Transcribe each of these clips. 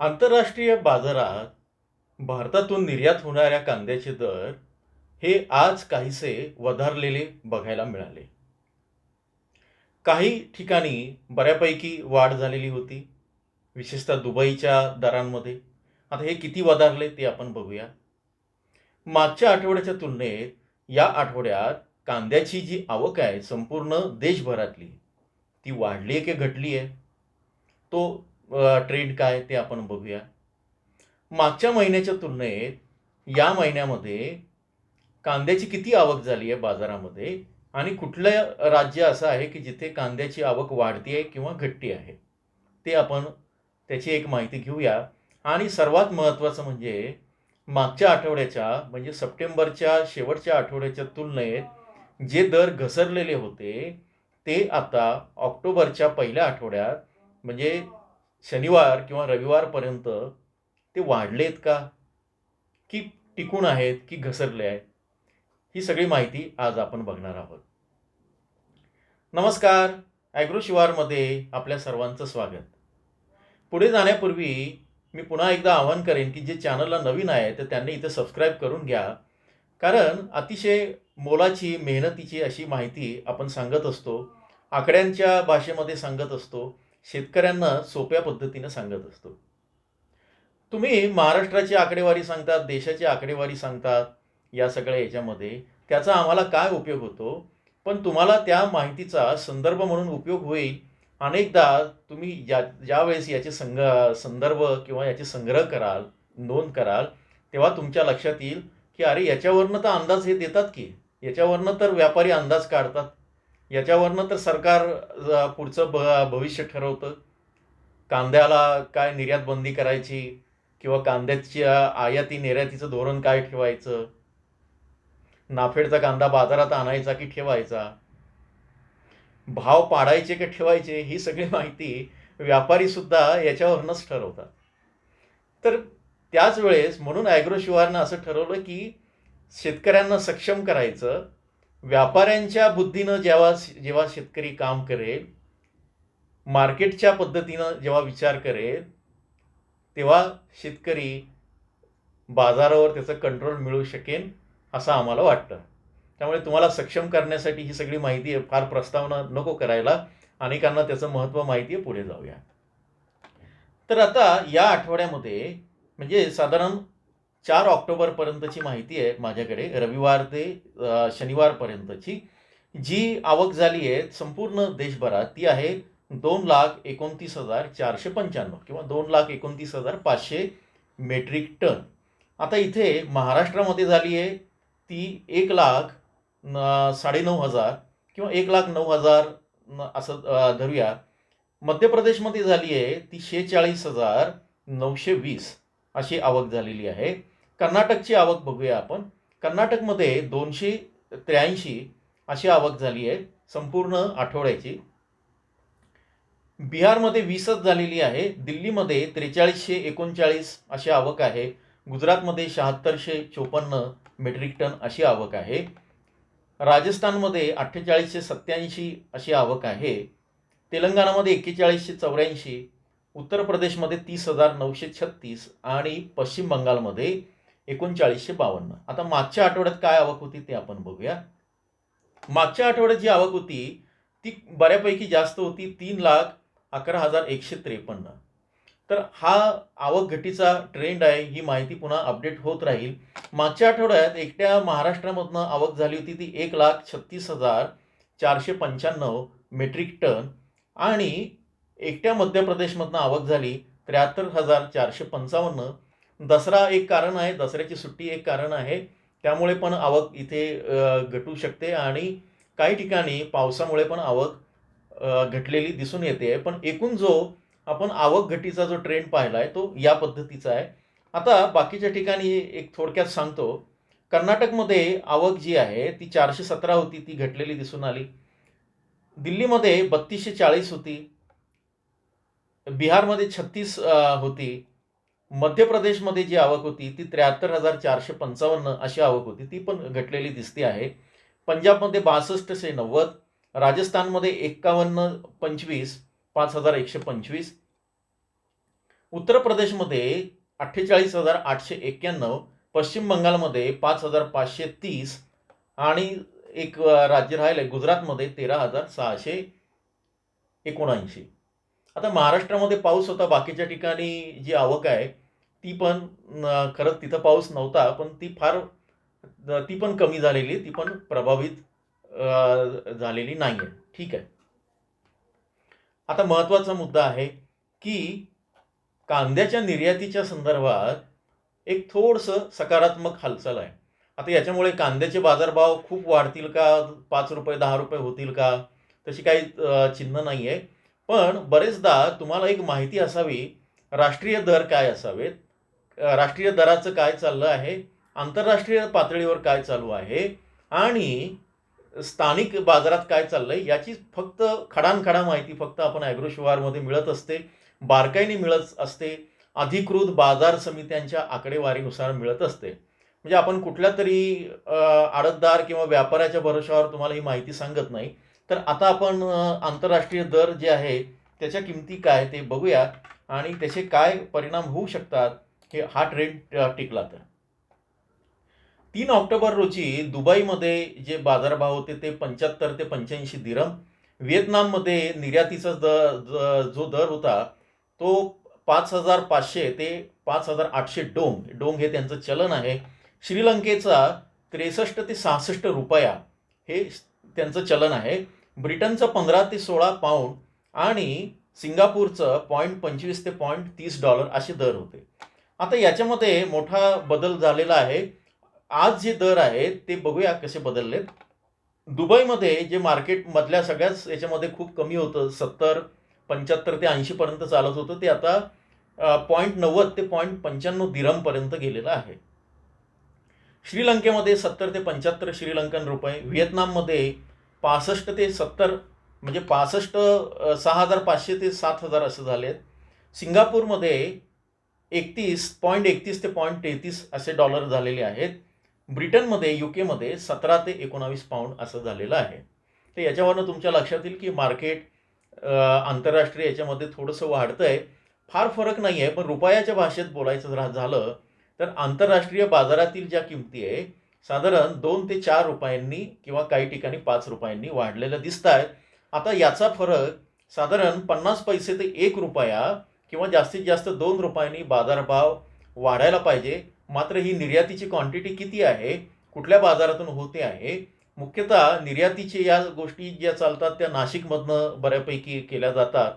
आंतरराष्ट्रीय बाजारात भारतातून निर्यात होणाऱ्या कांद्याचे दर हे आज काहीसे वधारलेले बघायला मिळाले. काही ठिकाणी बऱ्यापैकी वाढ झालेली होती विशेषतः दुबईच्या दरांमध्ये. आता हे किती वधारले ते आपण बघूया. मागच्या आठवड्याच्या तुलनेत या आठवड्यात कांद्याची जी आवक आहे संपूर्ण देशभरातली ती वाढली आहे की घटली आहे? तो ट्रेंड काय ते आपण बघूया. मागच्या महिन्याच्या तुलनेत या महिन्यामध्ये कांद्याची किती आवक झाली आहे बाजारामध्ये आणि कुठलं राज्य असं आहे की जिथे कांद्याची आवक वाढती आहे किंवा घटती आहे? ते आपण त्याची एक माहिती घेऊया. आणि सर्वात महत्त्वाचं म्हणजे मागच्या आठवड्याच्या म्हणजे सप्टेंबरच्या शेवटच्या आठवड्याच्या तुलनेत जे दर घसरलेले होते ते आता ऑक्टोबरच्या पहिल्या आठवड्यात म्हणजे शनिवार किंवा रविवारपर्यंत ते वाढलेत का? की टिकून आहेत की घसरले आहेत? ही सगळी माहिती आज आपण बघणार आहोत. नमस्कार ॲग्रो शिवारमध्ये आपल्या सर्वांचं स्वागत. पुढे जाण्यापूर्वी मी पुन्हा एकदा आवाहन करेन की जे चॅनलला नवीन आहे तर त्यांनी इथे सबस्क्राईब करून घ्या. कारण अतिशय मोलाची मेहनतीची अशी माहिती आपण सांगत असतो आकड्यांच्या भाषेमध्ये सांगत असतो शेतकऱ्यांना सोप्या पद्धतीनं सांगत असतो. तुम्ही महाराष्ट्राची आकडेवारी सांगतात देशाची आकडेवारी सांगतात या सगळ्या याच्यामध्ये. त्याचा आम्हाला काय उपयोग होतो? पण तुम्हाला त्या माहितीचा संदर्भ म्हणून उपयोग होईल. अनेकदा तुम्ही ज्या ज्यावेळेस याचे संग संदर्भ किंवा याचे संग्रह कराल नोंद कराल तेव्हा तुमच्या लक्षात येईल की अरे याच्यावरनं तर अंदाज हे देतात की. याच्यावरनं तर व्यापारी अंदाज काढतात. याच्यावरनं तर सरकार पुढचं भ भविष्य ठरवतं. कांद्याला काय निर्यात बंदी करायची किंवा कांद्याच्या आयाती निर्यातीचं धोरण काय ठेवायचं? नाफेडचा कांदा बाजारात आणायचा की ठेवायचा? भाव पाडायचे की ठेवायचे ही सगळी माहिती व्यापारी सुद्धा याच्यावरूनच ठरवतात. तर त्याच वेळेस म्हणून ॲग्रो शिवारनं असं ठरवलं की शेतकऱ्यांना सक्षम करायचं. व्यापाऱ्यांच्या बुद्धीनं जेव्हा जेव्हा शेतकरी काम करेल मार्केटच्या पद्धतीनं जेव्हा विचार करेल तेव्हा शेतकरी बाजारावर त्याचं कंट्रोल मिळू शकेल असं आम्हाला वाटतं. त्यामुळे तुम्हाला सक्षम करण्यासाठी ही सगळी माहिती आहे फार प्रस्तावना नको करायला. अनेकांना त्याचं महत्त्व माहिती आहे पुढे जाऊया तर आता या आठवड्यामध्ये म्हणजे साधारण चार ऑक्टोबरपर्यंतची माहिती आहे माझ्याकडे. रविवार ते शनिवारपर्यंतची. जी आवक झाली आहे संपूर्ण देशभरात ती आहे दोन लाख एकोणतीस हजार चारशे पंच्याण्णव किंवा दोन लाख एकोणतीस हजार पाचशे मेट्रिक टन. आता इथे महाराष्ट्रामध्ये झाली आहे ती एक लाख न साडेनऊ हजार किंवा एक लाख नऊ हजार असं धरूया. मध्य प्रदेशमध्ये झाली आहे ती शेहेचाळीस हजार नऊशे वीस. अशी आवक झालेली आहे. कर्नाटकची आवक बघूया आपण. कर्नाटकमध्ये दोनशे त्र्याऐंशी अशी आवक झाली आहे संपूर्ण आठवड्याची. बिहारमध्ये वीसच झालेली आहे दिल्लीमध्ये त्रेचाळीसशे एकोणचाळीस अशी आवक आहे गुजरातमध्ये शहात्तरशे चोपन्न मेट्रिक टन अशी आवक आहे. राजस्थानमध्ये अठ्ठेचाळीसशे सत्याऐंशी अशी आवक आहे तेलंगणामध्ये एक्केचाळीसशे चौऱ्याऐंशी उत्तर प्रदेशमध्ये तीस हजार नऊशे छत्तीस आणि पश्चिम बंगालमध्ये एकोणचाळीसशे बावन्न. आता मागच्या आठवड्यात काय आवक होती ते आपण बघूया. मागच्या आठवड्यात जी आवक होती ती बऱ्यापैकी जास्त होती तीन लाख अकरा हजार एकशे त्रेपन्न. तर हा आवक घटीचा ट्रेंड आहे ही माहिती पुन्हा अपडेट होत राहील. मागच्या आठवड्यात एकट्या महाराष्ट्रामधनं आवक झाली होती ती एक लाख छत्तीस हजार चारशे पंच्याण्णव मेट्रिक टन आणि एकट्या मध्य प्रदेशमधनं आवक झाली त्र्याहत्तर हजार चारशे पंचावन्न. दसरा एक कारण आहे दसऱ्याची सुट्टी एक कारण आहे. त्यामुळे पण आवक इथे घटू शकते आणि काही ठिकाणी पावसामुळे पण आवक घटलेली दिसून येते. पण एकूण जो आपण आवक घटीचा जो ट्रेंड पाहिला आहे तो या पद्धतीचा आहे. आता बाकीच्या ठिकाणी एक थोडक्यात सांगतो. कर्नाटकमध्ये आवक जी आहे ती चारशे सतरा होती ती घटलेली दिसून आली. दिल्लीमध्ये बत्तीसशे चाळीस होती. बिहारमध्ये छत्तीस होती. मध्य प्रदेशमध्ये जी आवक होती ती त्र्याहत्तर हजार चारशे पंचावन्न अशी आवक होती. ती पण घटलेली दिसते आहे. पंजाबमध्ये बासष्टशे नव्वद राजस्थानमध्ये एक्कावन्न पंचवीस पाच हजार एकशे पंचवीस. उत्तर प्रदेशमध्ये अठ्ठेचाळीस हजार आठशे एक्क्याण्णव पश्चिम बंगालमध्ये पाच हजार पाचशे तीस आणि एक राज्य राहिलं आहे गुजरातमध्ये तेरा हजार सहाशे एकोणऐंशी. आता महाराष्ट्रामध्ये पाऊस होता बाकीच्या ठिकाणी जी आवक आहे ती पण खरंच तिथं पाऊस नव्हता पण ती फार ती पण कमी झालेली ती पण प्रभावित झालेली नाही आहे ठीक आहे. आता महत्त्वाचा मुद्दा आहे की कांद्याच्या निर्यातीच्या संदर्भात एक थोडंसं सकारात्मक हालचाल आहे. आता याच्यामुळे कांद्याचे बाजारभाव खूप वाढतील का? पाच रुपये दहा रुपये होतील का? तशी काही चिन्ह नाही आहे पण बरेचदा तुम्हाला एक माहिती असावी राष्ट्रीय दर काय असावेत? राष्ट्रीय दराचं काय चाललं आहे? आंतरराष्ट्रीय पातळीवर काय चालू आहे? आणि स्थानिक बाजारात काय चाललं आहे याची फक्त खडानखडा माहिती फक्त आपण ॲग्रोशिवारमध्ये मिळत असते बारकाईने मिळत असते अधिकृत बाजार समित्यांच्या आकडेवारीनुसार मिळत असते. म्हणजे आपण कुठल्या तरी आडतदार किंवा व्यापाऱ्याच्या भरोशावर तुम्हाला ही माहिती सांगत नाही. तर आता आपण आंतरराष्ट्रीय दर जे आहे त्याच्या किमती काय ते बघूया आणि त्याचे काय परिणाम होऊ शकतात हे हा ट्रेंड टिकला तर. तीन ऑक्टोबर रोजी दुबईमध्ये जे बाजारभाव होते ते पंच्याहत्तर ते पंच्याऐंशी दिरम व्हिएतनाममध्ये निर्यातीचा द जो दर होता तो पाच हजार पाचशे ते पाच हजार आठशे डोंग. डोंग हे त्यांचं चलन आहे. श्रीलंकेचा त्रेसष्ट ते सहासष्ट रुपया हे त्यांचं चलन आहे. ब्रिटनचं पंधरा ते सोळा पाऊंड आणि सिंगापूरचं पॉईंट पंचवीस ते पॉईंट तीस डॉलर असे दर होते. आता याच्यामध्ये मोठा बदल झालेला आहे. आज जे दर आहेत ते बघूया कसे बदललेत. दुबईमध्ये जे मार्केटमधल्या सगळ्याच याच्यामध्ये खूप कमी होतं. सत्तर पंच्याहत्तर ते ऐंशीपर्यंत चालत होतं. ते आता पॉईंट नव्वद ते पॉईंट पंच्याण्णव दिरमपर्यंत गेलेलं आहे. श्रीलंकेमध्ये सत्तर ते पंच्याहत्तर श्रीलंकन रुपये. व्हिएतनाममध्ये पासष्ट ते सत्तर म्हणजे पासष्ट सहा हजार पाचशे ते सात हजार असं झाले आहेत सिंगापूरमध्ये एकतीस पॉईंट एकतीस ते पॉईंट तेहतीस असे डॉलर झालेले आहेत. ब्रिटनमध्ये यू केमध्ये सतरा ते एकोणावीस पाऊंड असं झालेलं आहे. तर याच्यावरनं तुमच्या लक्षात येईल की मार्केट आंतरराष्ट्रीय याच्यामध्ये थोडंसं वाढतं आहे फार फरक नाही आहे पण रुपयाच्या भाषेत बोलायचं झालं तर आंतरराष्ट्रीय बाजारातील ज्या किमती आहे साधारण दोन ते चार रुपयांनी किंवा काही ठिकाणी पाच रुपयांनी वाढलेलं दिसत आहे आता याचा फरक साधारण पन्नास पैसे ते एक रुपया किंवा जास्तीत जास्त दोन रुपयांनी बाजारभाव वाढायला पाहिजे. मात्र ही निर्यातीची क्वांटिटी किती आहे? कुठल्या बाजारातून होते आहे? मुख्यतः निर्यातीचे या गोष्टी ज्या चालतात त्या नाशिकमधनं बऱ्यापैकी केल्या जातात.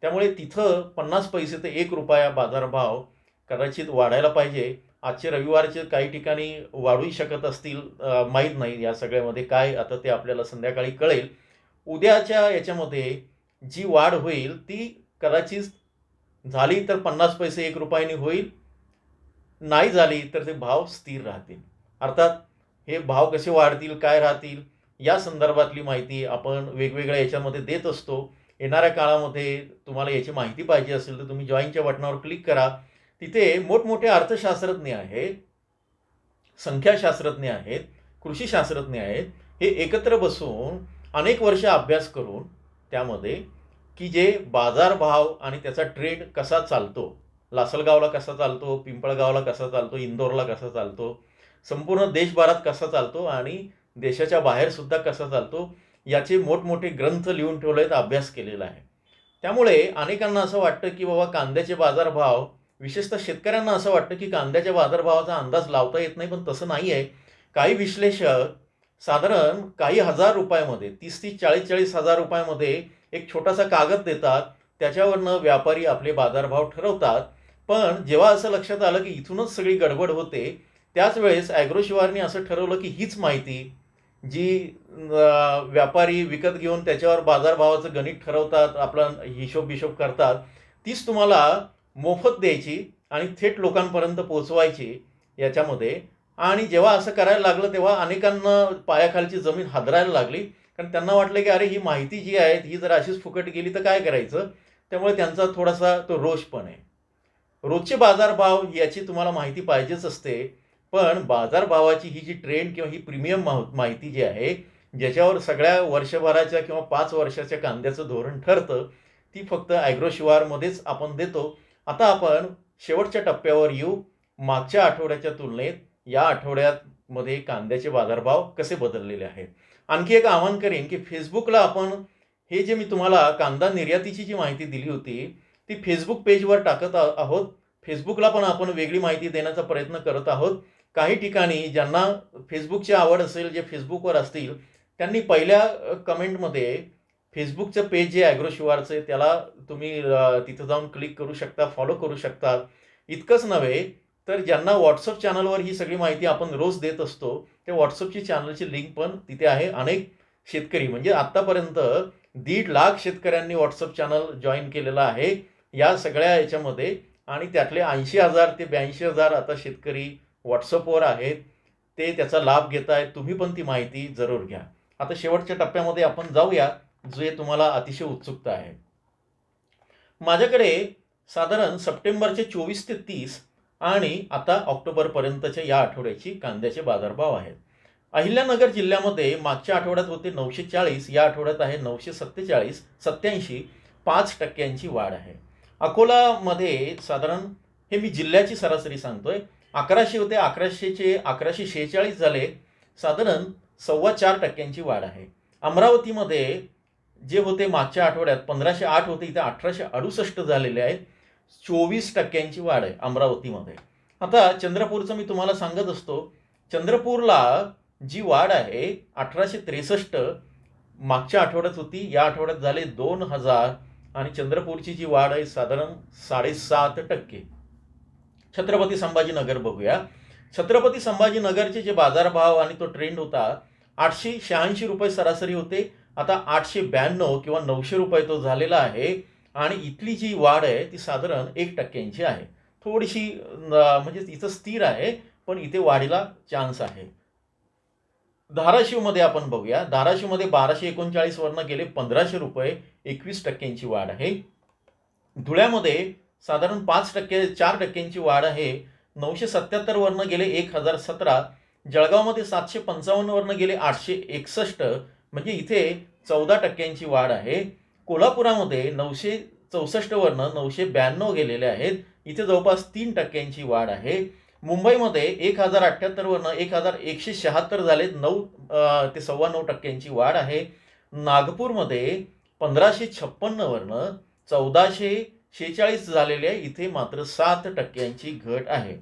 त्यामुळे तिथं पन्नास पैसे ते एक रुपया बाजारभाव कदाचित वाढायला पाहिजे. आजचे रविवारचे काही ठिकाणी वाढूही शकत असतील माहीत नाही या सगळ्यामध्ये काय आता ते आपल्याला संध्याकाळी कळेल. उद्याच्या याच्यामध्ये जी वाढ होईल ती कदाचित झाली तर पन्नास पैसे एक रुपयाने होईल नाही झाली तर ते भाव स्थिर राहतील. अर्थात हे भाव कसे वाढतील काय राहतील या संदर्भातली माहिती आपण वेगवेगळ्या याच्यामध्ये देत असतो. येणाऱ्या काळामध्ये तुम्हाला याची माहिती पाहिजे असेल तर तुम्ही जॉईनच्या बटनावर क्लिक करा. तिथे मोठमोठे अर्थशास्त्रज्ञ आहेत संख्याशास्त्रज्ञ आहेत कृषीशास्त्रज्ञ आहेत हे एकत्र बसून अनेक वर्ष अभ्यास करून त्यामध्ये की जे बाजारभाव आणि त्याचा ट्रेंड कसा चालतो लासलगावला कसा चालतो पिंपळगावला कसा चालतो इंदोरला कसा चालतो संपूर्ण देशभरात कसा चालतो आणि देशाच्या बाहेरसुद्धा कसा चालतो याचे मोठमोठे ग्रंथ लिहून ठेवले आहेत अभ्यास केलेला आहे. त्यामुळे अनेकांना असं वाटतं की बाबा कांद्याचे बाजारभाव विशेषतः शेतकऱ्यांना असं वाटतं की कांद्याच्या बाजारभावाचा अंदाज लावता येत नाही पण तसं नाही आहे. काही विश्लेषक साधारण काही हजार रुपयामध्ये तीस तीस चाळीस चाळीस हजार रुपयामध्ये एक छोटासा कागद देतात. त्याच्यावरनं व्यापारी आपले बाजारभाव ठरवतात. पण जेव्हा असं लक्षात आलं की इथूनच सगळी गडबड होते त्याच वेळेस ॲग्रोशिवारने असं ठरवलं की हीच माहिती जी व्यापारी विकत घेऊन त्याच्यावर बाजारभावाचं गणित ठरवतात आपला हिशोब बिशोब करतात तीच तुम्हाला मोफत द्यायची आणि थेट लोकांपर्यंत पोचवायची याच्यामध्ये. आणि जेव्हा असं करायला लागलं तेव्हा अनेकांना पायाखालची जमीन हादरायला लागली. कारण त्यांना वाटलं की अरे ही माहिती जी आहे ही जर अशीच फुकट गेली तर काय करायचं? त्यामुळे त्यांचा थोडासा तो रोष पण आहे. रोजचे बाजारभाव याची तुम्हाला माहिती पाहिजेच असते. पण बाजारभावाची ही जी ट्रेंड किंवा ही प्रीमियम माहिती जी आहे ज्याच्यावर सगळ्या वर्षभराच्या किंवा पाच वर्षाच्या कांद्याचं धोरण ठरतं ती फक्त ॲग्रोशिवारमध्येच आपण देतो. आता आपण शेवटच्या टप्प्यावर येऊ. मागच्या आठवड्याच्या तुलनेत या आठवड्यामध्ये कांद्याचे बाजारभाव कसे बदललेले आहेत? आणखी एक आवाहन करेन की फेसबुकला आपण हे जे मी तुम्हाला कांदा निर्यातीची जी माहिती दिली होती ती फेसबुक पेजवर टाकत आहोत. फेसबुकला पण आपण वेगळी माहिती देण्याचा प्रयत्न करत आहोत. काही ठिकाणी ज्यांना फेसबुकची आवड असेल जे फेसबुकवर असतील त्यांनी पहिल्या कमेंटमध्ये फेसबुकचं पेज जे ॲग्रो शिवारचं आहे त्याला तुम्ही तिथं जाऊन क्लिक करू शकता फॉलो करू शकता. इतकंच नव्हे तर ज्यांना व्हॉट्सअप चॅनलवर ही सगळी माहिती आपण रोज देत असतो त्या व्हॉट्सअपची चॅनलची लिंक पण तिथे आहे. अनेक शेतकरी म्हणजे आत्तापर्यंत दीड लाख शेतकऱ्यांनी व्हॉट्सअप चॅनल जॉईन केलेलं आहे या सगळ्या याच्यामध्ये. आणि त्यातले ऐंशी हजार ते ब्याऐंशी हजार आता शेतकरी व्हॉट्सअपवर आहेत ते त्याचा लाभ घेत आहेत तुम्ही पण ती माहिती जरूर घ्या. आता शेवटच्या टप्प्यामध्ये आपण जाऊया. जे तुम्हाला अतिशय उत्सुकता आहे. माझ्याकडे साधारण सप्टेंबरचे चोवीस ते तीस आणि आता ऑक्टोबरपर्यंतच्या या आठवड्याची कांद्याचे बाजारभाव आहेत. अहिल्यानगर जिल्ह्यामध्ये मागच्या आठवड्यात होते नऊशे चाळीस या आठवड्यात आहे नऊशे सत्तेचाळीस सत्याऐंशी पाच टक्क्यांची वाढ आहे. अकोलामध्ये साधारण हे मी जिल्ह्याची सरासरी सांगतोय अकराशे होते अकराशेचे अकराशे शेहेचाळीस झाले साधारण सव्वा चार टक्क्यांची वाढ आहे. अमरावतीमध्ये जे होते मागच्या आठवड्यात पंधराशे आठ होते इथे अठराशे अडुसष्ट झालेले आहेत. चोवीस टक्क्यांची वाढ आहे अमरावतीमध्ये. आता चंद्रपूरचं मी तुम्हाला सांगत असतो चंद्रपूरला जी वाढ आहे अठराशे त्रेसष्ट मागच्या आठवड्यात होती या आठवड्यात झाले दोन हजार आणि चंद्रपूरची जी वाढ आहे साधारण साडेसात टक्के. छत्रपती संभाजीनगर बघूया. छत्रपती संभाजीनगरचे जे बाजारभाव आणि तो ट्रेंड होता आठशे शहाऐंशी रुपये सरासरी होते आता आठशे ब्याण्णव किंवा नऊशे रुपये तो झालेला आहे आणि इथली जी वाढ आहे ती साधारण एक टक्क्यांची आहे. थोडीशी म्हणजे इथं स्थिर आहे पण इथे वाढीला चान्स आहे. धाराशिवमध्ये आपण बघूया. धाराशिवमध्ये बाराशे एकोणचाळीस वरनं गेले पंधराशे रुपये एकवीस टक्क्यांची वाढ आहे. धुळ्यामध्ये साधारण पाच टक्के चार टक्क्यांची वाढ आहे. नऊशे सत्याहत्तर वरनं गेले एक हजार सतरा. जळगावमध्ये सातशे पंचावन्न वरनं गेले आठशे एकसष्ट. म्हणजे इथे चौदा टक्क्यांची वाढ आहे. कोल्हापुरामध्ये नऊशे चौसष्टवरनं नऊशे ब्याण्णव गेलेले आहेत. इथे जवळपास तीन टक्क्यांची वाढ आहे. मुंबईमध्ये एक हजार अठ्ठ्याहत्तरवरनं एक हजार एकशे शहात्तर झालेत. नऊ ते सव्वा नऊ टक्क्यांची वाढ आहे. नागपूरमध्ये पंधराशे छप्पन्नवरनं चौदाशे शेहेचाळीस झालेले आहे. इथे मात्र सात टक्क्यांची घट आहे.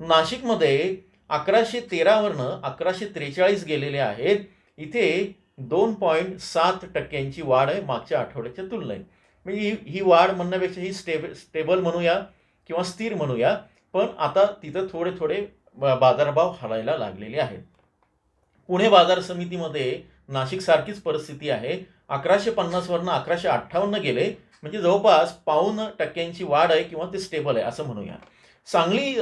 नाशिकमध्ये अकराशे तेरावरनं अकराशे त्रेचाळीस गेलेले आहेत. इथे दोन पॉईंट सात टक्क्यांची वाढ आहे मागच्या आठवड्याच्या तुलनेत. म्हणजे ही ही वाढ म्हणण्यापेक्षा ही स्टेब स्टेबल म्हणूया किंवा स्थिर म्हणूया पण आता तिथं थोडे थोडे बाजारभाव हलायला लागलेले आहेत. पुणे बाजार समितीमध्ये नाशिकसारखीच परिस्थिती आहे. अकराशे पन्नासवरनं अकराशे अठ्ठावन्न गेले. म्हणजे जवळपास पाऊन टक्क्यांची वाढ आहे किंवा ते स्टेबल आहे असं म्हणूया. सांगली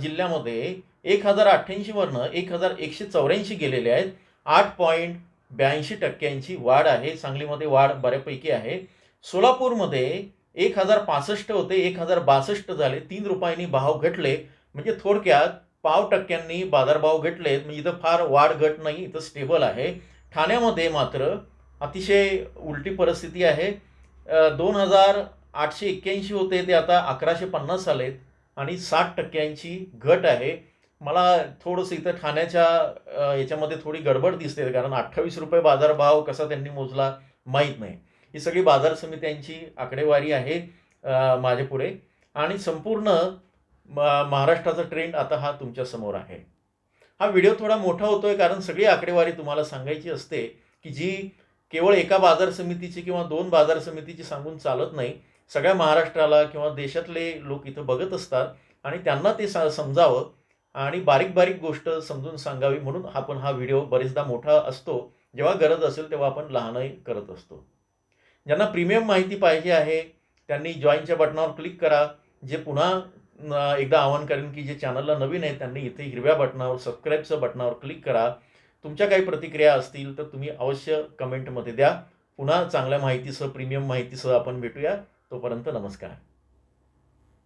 जिल्ह्यामध्ये एक हजार अठ्ठ्याऐंशीवरनं एक हजार एकशे चौऱ्याऐंशी गेलेले आहेत. आठ पॉईंट ब्याऐंशी टक्क्यांची वाढ आहे. सांगलीमध्ये वाढ बऱ्यापैकी आहे. सोलापूरमध्ये एक हजार पासष्ट होते एक हजार बासष्ट झाले तीन रुपयांनी भाव घटले. म्हणजे थोडक्यात पाव टक्क्यांनी बाजारभाव घटले. म्हणजे इथं फार वाढ घट नाही इथं स्टेबल आहे. ठाण्यामध्ये मात्र अतिशय उलटी परिस्थिती आहे. दोन हजार आठशे एक्क्याऐंशी होते ते आता अकराशे पन्नास आलेत आणि साठ टक्क्यांची घट आहे. मला थोडंसं इथं ठाण्याच्या याच्यामध्ये थोडी गडबड दिसते कारण अठ्ठावीस रुपये बाजारभाव कसा त्यांनी मोजला माहीत नाही. ही सगळी बाजार समित्यांची आकडेवारी आहे माझ्यापुढे आणि संपूर्ण महाराष्ट्राचा ट्रेंड आता हा तुमच्यासमोर आहे. हा व्हिडिओ थोडा मोठा होतोय कारण सगळी आकडेवारी तुम्हाला सांगायची असते की जी केवळ एका बाजार समितीची किंवा दोन बाजार समितीची सांगून चालत नाही सगळ्या महाराष्ट्राला किंवा देशातले लोक इथं बघत असतात आणि त्यांना ते सा समजावं आणि बारीक बारीक गोष्ट समजून सांगावी म्हणून आपण हा व्हिडिओ बरेचदा मोठा असतो. जेव्हा गरज असेल तेव्हा आपण लहानही करत असतो. ज्यांना प्रीमियम माहिती पाहिजे आहे त्यांनी जॉईनच्या बटनावर क्लिक करा. जे पुन्हा एकदा आवाहन करेन की जे चॅनलला नवीन आहे त्यांनी इथे हिरव्या बटनावर सबस्क्राईबच्या बटनावर क्लिक करा. तुमच्या काही प्रतिक्रिया असतील तर तुम्ही अवश्य कमेंटमध्ये द्या. पुन्हा चांगल्या माहितीसह प्रीमियम माहितीसह आपण भेटूया. तोपर्यंत नमस्कार.